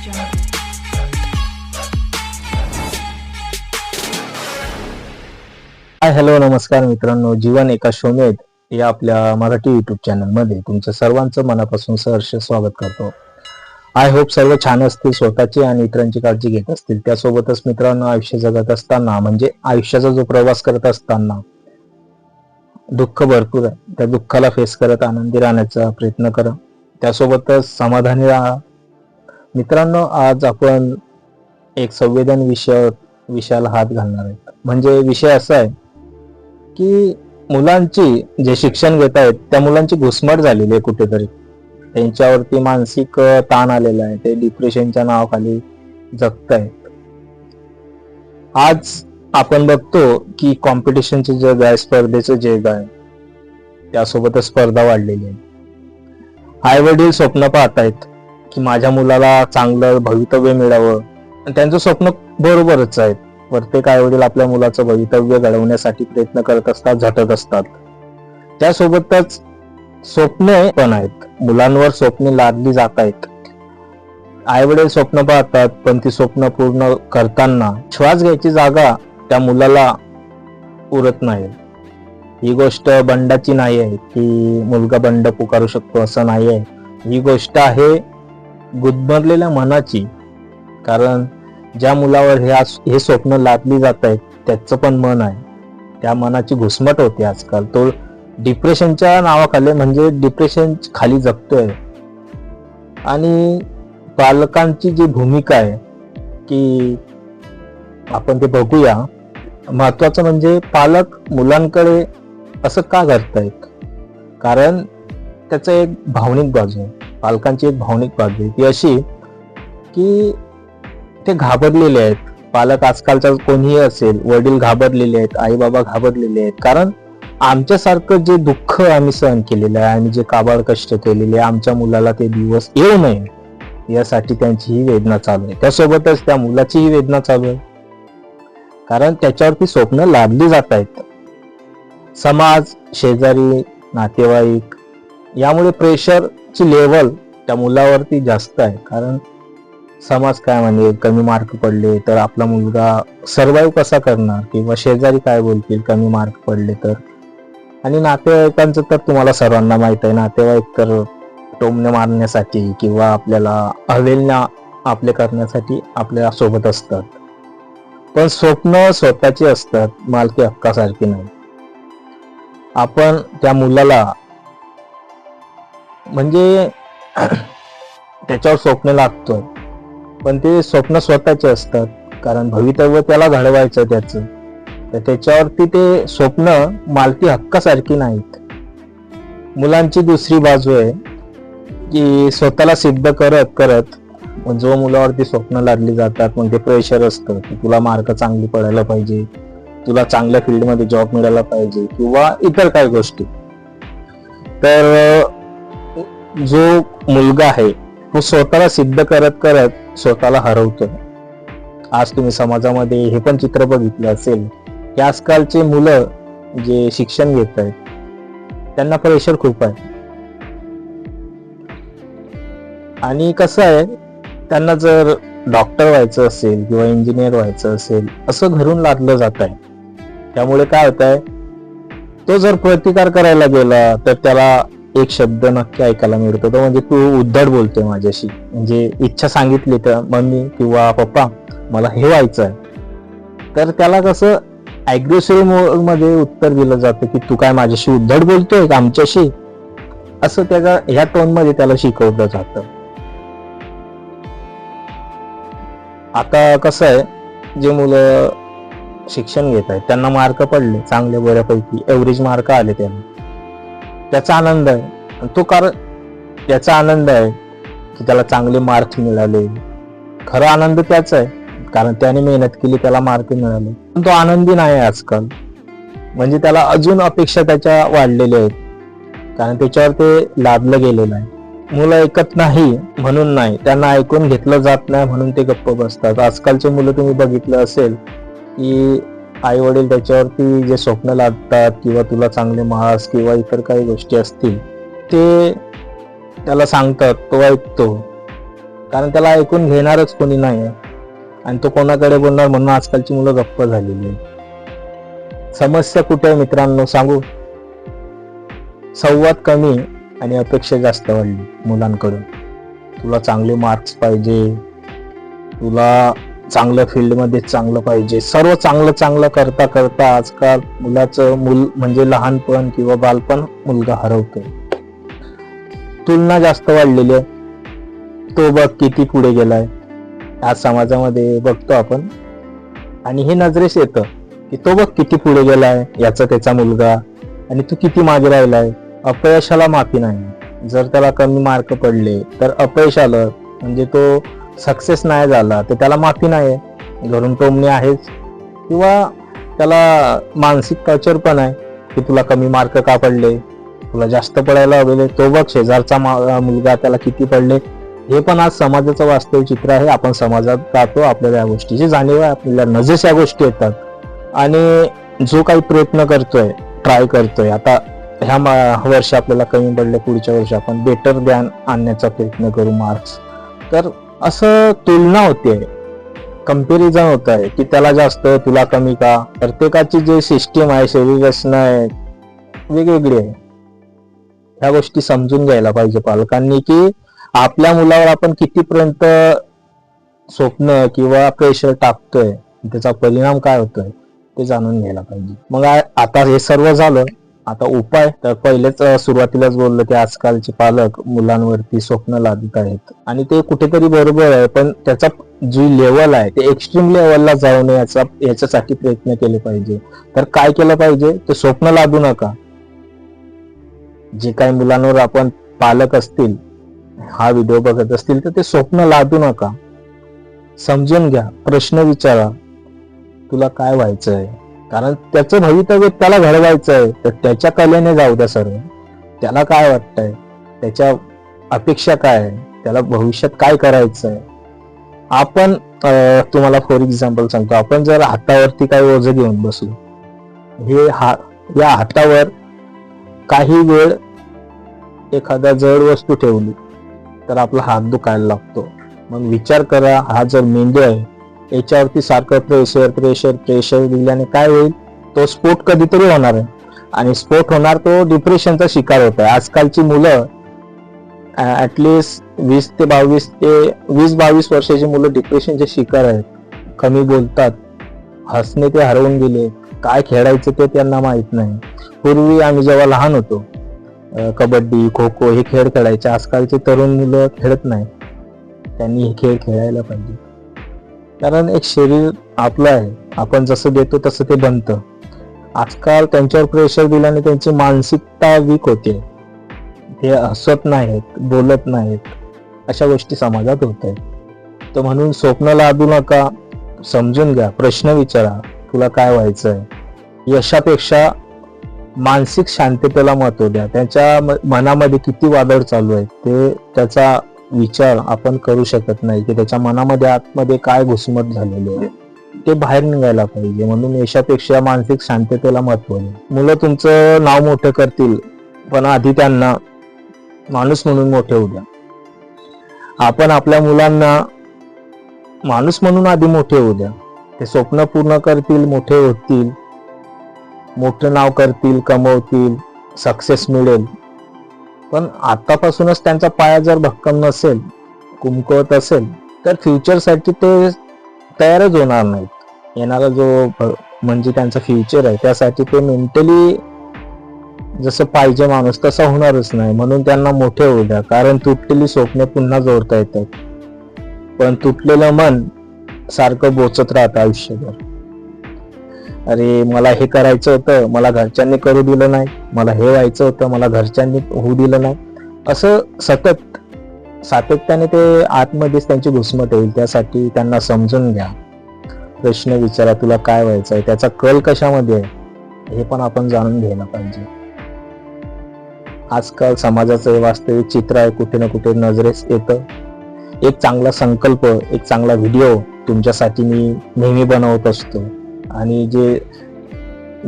jungle. Hi hello नमस्कार मित्रांनो. जीवन एका शोमेत या आपल्या मराठी युट्यूब चॅनलमध्ये तुमचं सर्वांचं मनापासून सहर्ष स्वागत करतो. आय होप सर्व छान असतील स्वतःची आणि इतरांची काळजी घेत असतील. त्यासोबतच मित्रांनो आयुष्य जगत असताना म्हणजे आयुष्याचा जो प्रवास करत असताना दुःख भरपूर आहे. त्या दुःखाला फेस करत आनंदी राहण्याचा प्रयत्न करा. त्यासोबतच समाधानी राहा. मित्रांनो आज आपण एक संवेदन विषय विषयाला हात घालणार आहेत म्हणजे विषय असा आहे की मुलांची जे शिक्षण घेत आहेत त्या मुलांची घुसमट झालेली आहे कुठेतरी. त्यांच्यावरती मानसिक ताण आलेला आहे. ते डिप्रेशनच्या नावाखाली जगतायत. आज आपण बघतो की कॉम्पिटिशनचे जग आहे स्पर्धेचं जग आहे त्यासोबतच स्पर्धा वाढलेली आहे. आई वडील स्वप्न पाहत आहेत की माझ्या मुलाला चांगलं भवितव्य मिळावं. आणि त्यांचं स्वप्न बरोबरच आहे. प्रत्येक आई वडील आपल्या मुलाचं भवितव्य घडवण्यासाठी प्रयत्न करत असतात झटत असतात. त्यासोबतच स्वप्ने पण आहेत. मुलांवर स्वप्ने लादली जात आहेत. आई वडील स्वप्न पाहतात पण ती स्वप्न पूर्ण करताना श्वास घ्यायची जागा त्या मुलाला उरत नाही. ही गोष्ट बंडाची नाही आहे की मुलगा बंड पुकारू शकतो असं नाही आहे. ही गोष्ट आहे गुदमरलेल्या मनाची. कारण ज्या मुलावर हे आज- हे स्वप्न लादली जात आहेत त्याचं पण मन आहे. त्या मनाची घुसमट होते आजकाल. तो डिप्रेशनच्या नावाखाली म्हणजे डिप्रेशन खाली जगतोय. आणि पालकांची जी भूमिका आहे की आपण ते बघूया. महत्वाचं म्हणजे पालक मुलांकडे असं का करतायत कारण त्याचं एक भावनिक बाजू आहे. पालकांची एक भावनिक बाजू ती अशी की ते घाबरलेले आहेत. पालक आजकालचा कोणीही असेल वडील घाबरलेले आहेत आई बाबा घाबरलेले आहेत. कारण आमच्यासारखं जे दुःख आम्ही सहन केलेलं आहे आणि जे काबाड कष्ट केलेले आहे आमच्या मुलाला ते दिवस येऊ नये यासाठी त्यांची ही वेदना चालू आहे. त्यासोबतच त्या मुलाचीही वेदना चालू आहे. कारण त्याच्यावरती स्वप्न लादली जात आहेत. समाज शेजारी नातेवाईक यामुळे प्रेशर ची लेवल त्या मुलावरती जास्त आहे. कारण समाज काय म्हणेल कमी मार्क पडले तर आपला मुलगा सर्वाईव्ह कसा करणार? किंवा शेजारी काय बोलतील? कमी मार्क पडले तर. आणि नातेवाईकांचं तर तुम्हाला सर्वांना माहीत आहे नातेवाईक तर टोमणे मारण्यासाठी किंवा आपल्याला हवेलना आपले करण्यासाठी आपल्यासोबत असतात. पण स्वप्न स्वतःची असतात मालकी हक्कासारखी नाही. आपण त्या मुलाला म्हणजे त्याच्यावर स्वप्न लागतोय. पण ते स्वप्न स्वतःचे असतात. कारण भवितव्य त्याला घडवायचं त्याचं. तर त्याच्यावरती ते स्वप्न मालकी हक्कासारखी नाहीत. मुलांची दुसरी बाजू आहे की स्वतःला सिद्ध करत करत जो मुलावरती स्वप्न लादली जातात मग ते प्रेशर असतं की तुला मार्क चांगली पडायला पाहिजे तुला चांगल्या फील्डमध्ये जॉब मिळायला पाहिजे किंवा इतर काही गोष्टी. तर जो मुलगा आहे तो स्वतःला सिद्ध करत करत स्वतःला हरवतोय. आज तुम्ही समाजामध्ये हे पण चित्र बघितलं असेल की आजकालचे मुलं जे शिक्षण घेत आहेत त्यांना प्रेशर खूप आहे. आणि कसं आहे त्यांना जर डॉक्टर व्हायचं असेल किंवा इंजिनियर व्हायचं असेल असं घरून लादलं जात आहे. त्यामुळे काय होत आहे तो जर प्रतिकार करायला गेला तर त्याला एक शब्द नक्की ऐकायला मिळतो. तो म्हणजे तू उद्धट बोलतोय माझ्याशी. म्हणजे इच्छा सांगितली तर मम्मी किंवा पप्पा मला हे व्हायचं आहे तर त्याला कसं अग्रेसिव्हमध्ये उत्तर दिलं जातं की तू काय माझ्याशी उद्धट बोलतोय का आमच्याशी? असं त्याचा ह्या टोनमध्ये त्याला शिकवलं जातं. आता कसं आहे जे मुलं शिक्षण घेत आहेत त्यांना मार्क पडले चांगले बऱ्यापैकी. एव्हरेज मार्क आले त्यांना. त्याचा आनंद आहे. तो कारण त्याचा आनंद आहे की त्याला चांगले मार्क्स मिळाले. खरा आनंद त्याचा आहे कारण त्याने मेहनत केली त्याला मार्क मिळाले. पण तो आनंदी नाही आजकाल. म्हणजे त्याला अजून अपेक्षा त्याच्या वाढलेल्या आहेत. कारण त्याच्यावर ते लादलं गेलेलं आहे. मुलं ऐकत नाही म्हणून नाही त्यांना ऐकून घेतलं जात नाही म्हणून ते गप्प बसतात. आजकालचे मुलं तुम्ही बघितलं असेल की आई वडील त्याच्यावरती जे स्वप्न लागतात किंवा तुला चांगले मार्क्स किंवा इतर काही गोष्टी असतील ते त्याला सांगतात तो ऐकतो. कारण त्याला ऐकून घेणारच कोणी नाही. आहे आणि तो कोणाकडे बोलणार म्हणून आजकालची मुलं गप्प झालेली आहे समस्या कुठे आहे मित्रांनो? सांगू? संवाद कमी आणि अपेक्षा जास्त वाढली मुलांकडून. तुला चांगले मार्क्स पाहिजे. तुला चांगल्या फील्डमध्ये चांगलं पाहिजे. सर्व चांगलं चांगलं करता करता आजकाल मुलाचं मूल म्हणजे लहानपण किंवा बालपण मुलगा हरवतोय. तुलना जास्त वाढलेली आहे. तो बघ किती पुढे गेलाय. आज समाजामध्ये बघतो आपण. आणि हे नजरेस येतं की तो बघ किती पुढे गेलाय याचा त्याचा मुलगा. आणि तू किती मागे राहिलाय. अपयशाला माफी नाही. जर त्याला कमी मार्क पडले तर अपयश आलं. म्हणजे तो सक्सेस नाही झाला तर त्याला माफी नाही आहे घरून टोमणे आहेच. किंवा त्याला मानसिक टॉर्चर पण आहे की तुला कमी मार्क का पडले? तुला जास्त पडायला हवे तो बघ शेजारचा मा- मुलगा त्याला किती पडले. हे पण आज समाजाचं वास्तव चित्र आहे. आपण समाजात राहतो आपल्याला या गोष्टीची जाणीव आहे. आपल्याला नजेस या गोष्टी येतात. आणि जो काही प्रयत्न करतोय ट्राय करतोय आता ह्या मा- वर्षी आपल्याला कमी पडले पुढच्या वर्षी आपण बेटर ज्ञान आणण्याचा प्रयत्न करू मार्क्स तर असं तुलना होते कंपॅरिझन होत आहे की त्याला जास्त तुला कमी का? प्रत्येकाची जे सिस्टीम आहे शरीर रचना आहे वेगवेगळी आहे. ह्या गोष्टी समजून घ्यायला पाहिजे पालकांनी की आपल्या मुलावर आपण कितीपर्यंत स्वप्न किंवा प्रेशर टाकतोय त्याचा परिणाम काय होतोय ते जाणून घ्यायला पाहिजे. मग आता हे सर्व झालं आता उपाय तर पहिलेच सुरुवातीलाच बोललो की आजकालचे पालक मुलांवरती स्वप्न लादत आहेत. आणि ते कुठेतरी बरोबर आहे पण त्याचा जी लेवल आहे ते एक्स्ट्रीम लेवलला जाऊ नये याचा याच्यासाठी प्रयत्न केले पाहिजे. तर काय केलं पाहिजे? ते स्वप्न लादू नका. जे काही मुलांवर आपण पालक असतील हा व्हिडिओ बघत असतील तर ते स्वप्न लादू नका. समजून घ्या प्रश्न विचारा. तुला काय व्हायचं आहे कारण त्याचं भवितव्य त्याला घडवायचं आहे तर त्याच्या कलेने जाऊ द्या सर्व. त्याला काय वाटतंय? त्याच्या अपेक्षा काय आहे? त्याला भविष्यात काय करायचं आहे आपण तुम्हाला फॉर एक्झाम्पल सांगतो. आपण जर हातावरती काही ओझं घेऊन बसलो. हे हा या हातावर काही वेळ एखादा जड वस्तू ठेवली तर आपला हात दुखायला लागतो. मग विचार करा हा जर मेंदू आहे याच्यावरती सारखं प्रेशर प्रेशर प्रेशर दिल्याने काय होईल? तो स्फोट कधीतरी होणार आहे. आणि स्फोट होणार तो डिप्रेशनचा शिकार होत आहे. आजकालची मुलं ऍटलिस्ट वीस ते बावीस ते वीस बावीस वर्षाची मुलं डिप्रेशनचे शिकार आहेत. कमी बोलतात. हसणे ते हरवून गेले. काय खेळायचं ते त्यांना माहीत नाही. पूर्वी आम्ही जेव्हा लहान होतो कबड्डी खो खो हे खेळ खेळायचे. आजकालचे तरुण मुलं खेळत नाही. त्यांनी हे खेळ खेळायला पाहिजे. कारण एक शरीर आपलं आहे. आपण जसं देतो तसं ते बनतं. आजकाल त्यांच्यावर प्रेशर दिल्याने त्यांची मानसिकता वीक होते. ते हसत नाहीत बोलत नाहीत. अशा गोष्टी समाजात होत आहेत तर म्हणून स्वप्न लादू नका समजून घ्या प्रश्न विचारा तुला काय व्हायचं आहे यशापेक्षा मानसिक शांततेला महत्त्व द्या. त्याच्या म- मनामध्ये किती वादळ चालू आहे ते त्याचा विचार आपण करू शकत नाही की त्याच्या मनामध्ये आतमध्ये काय घुसमट झालेली आहे. ते बाहेर निघायला पाहिजे. म्हणून यशापेक्षा मानसिक शांततेला महत्त्व आहे. मुलं तुमचं नाव मोठं करतील पण आधी त्यांना माणूस म्हणून मोठे होऊ द्या. आपण आपल्या मुलांना माणूस म्हणून आधी मोठे होऊ द्या. ते स्वप्न पूर्ण करतील मोठे होतील मोठं नाव करतील कमवतील सक्सेस मिळेल. पण आतापासूनच त्यांचा पाया जर भक्कम नसेल कुमकवत असेल तर फ्युचरसाठी ते तयारच होणार नाहीत. येणारा जो म्हणजे त्यांचं फ्युचर आहे त्यासाठी ते मेंटली जसं पाहिजे माणूस तसा होणारच नाही. म्हणून त्यांना मोठे होऊ द्या. कारण तुटलेली स्वप्ने पुन्हा जोडता येतात. पण तुटलेलं मन सारखं बोचत राहतं आयुष्यभर. अरे मला हे करायचं होतं मला घरच्यांनी करू दिलं नाही मला हे व्हायचं होतं मला घरच्यांनी होऊ दिलं नाही. असं सतत सातत्याने ते आतमध्येच त्यांची घुसमट होईल त्यासाठी त्यांना समजून घ्या. प्रश्न विचारा तुला काय व्हायचं आहे त्याचा कल कशामध्ये आहे हे पण आपण जाणून घ्यायला पाहिजे. आजकाल समाजाचं हे वास्तविक चित्र आहे कुठे ना कुठे नजरेस येतं. एक चांगला संकल्प एक चांगला व्हिडिओ तुमच्यासाठी मी नेहमी बनवत असतो. आणि जे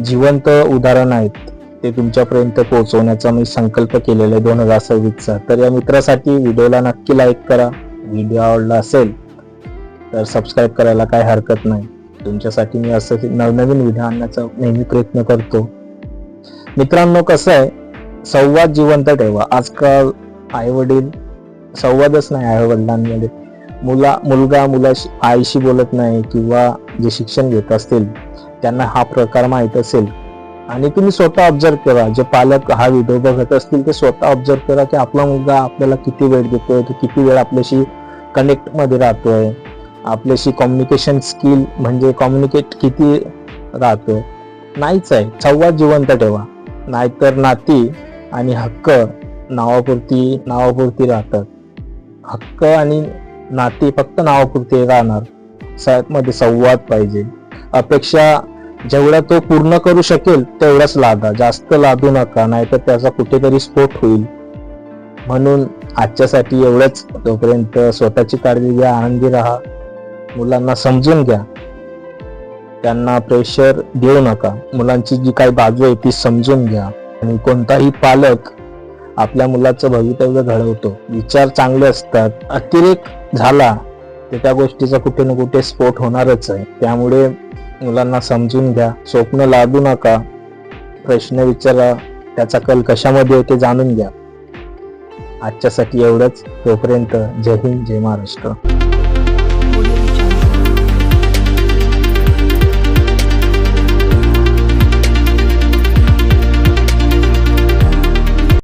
जिवंत उदाहरण आहेत ते तुमच्यापर्यंत पोहोचवण्याचा मी संकल्प केलेला आहे दोन हजार सव्वीसचा. तर या मित्रासाठी व्हिडिओला नक्की लाईक करा. व्हिडिओ आवडला असेल तर सबस्क्राईब करायला काही हरकत नाही. तुमच्यासाठी मी असं नवनवीन व्हिडिओ आणण्याचा नेहमी प्रयत्न करतो. मित्रांनो कसं आहे? संवाद जिवंत ठेवा. आजकाल आई वडील संवादच नाही आई वडिलांमध्ये मुला मुलगा मुलाशी आईशी बोलत नाही किंवा जे शिक्षण घेत असतील त्यांना हा प्रकार माहीत असेल. आणि तुम्ही स्वतः ऑब्झर्व करा. जे पालक हा व्हिडिओ बघत असतील ते स्वतः ऑब्झर्व करा की आपला मुलगा आपल्याला किती वेळ देतोय तो किती वेळ आपल्याशी कनेक्टमध्ये राहतोय. आपल्याशी कम्युनिकेशन स्किल म्हणजे कम्युनिकेट किती राहतो नाहीच आहे. संवाद जिवंत ठेवा. नाहीतर नाती आणि हक्क नावापुरती नावापुरती राहतात. हक्क आणि नाते फक्त नावापुरते राहणार. मध्ये संवाद पाहिजे. अपेक्षा जेवढ्या तो पूर्ण करू शकेल तेवढाच लादा. जास्त लादू नका नाहीतर त्याचा कुठेतरी स्फोट होईल. म्हणून आजच्यासाठी एवढंच. तोपर्यंत स्वतःची काळजी घ्या आनंदी राहा. मुलांना समजून घ्या. त्यांना प्रेशर देऊ नका. मुलांची जी काही बाजू आहे ती समजून घ्या. आणि कोणताही पालक आपल्या मुलाचं भवितव्य घडवतो. विचार चांगले असतात. अतिरेक झाला तर त्या गोष्टीचा कुठे ना कुठे स्फोट होणारच आहे. त्यामुळे मुलांना समजून घ्या. स्वप्न लादू नका. प्रश्न विचारा. त्याचा कल कशामध्ये होते जाणून घ्या. आजच्यासाठी एवढंच. तोपर्यंत जय हिंद जय महाराष्ट्र.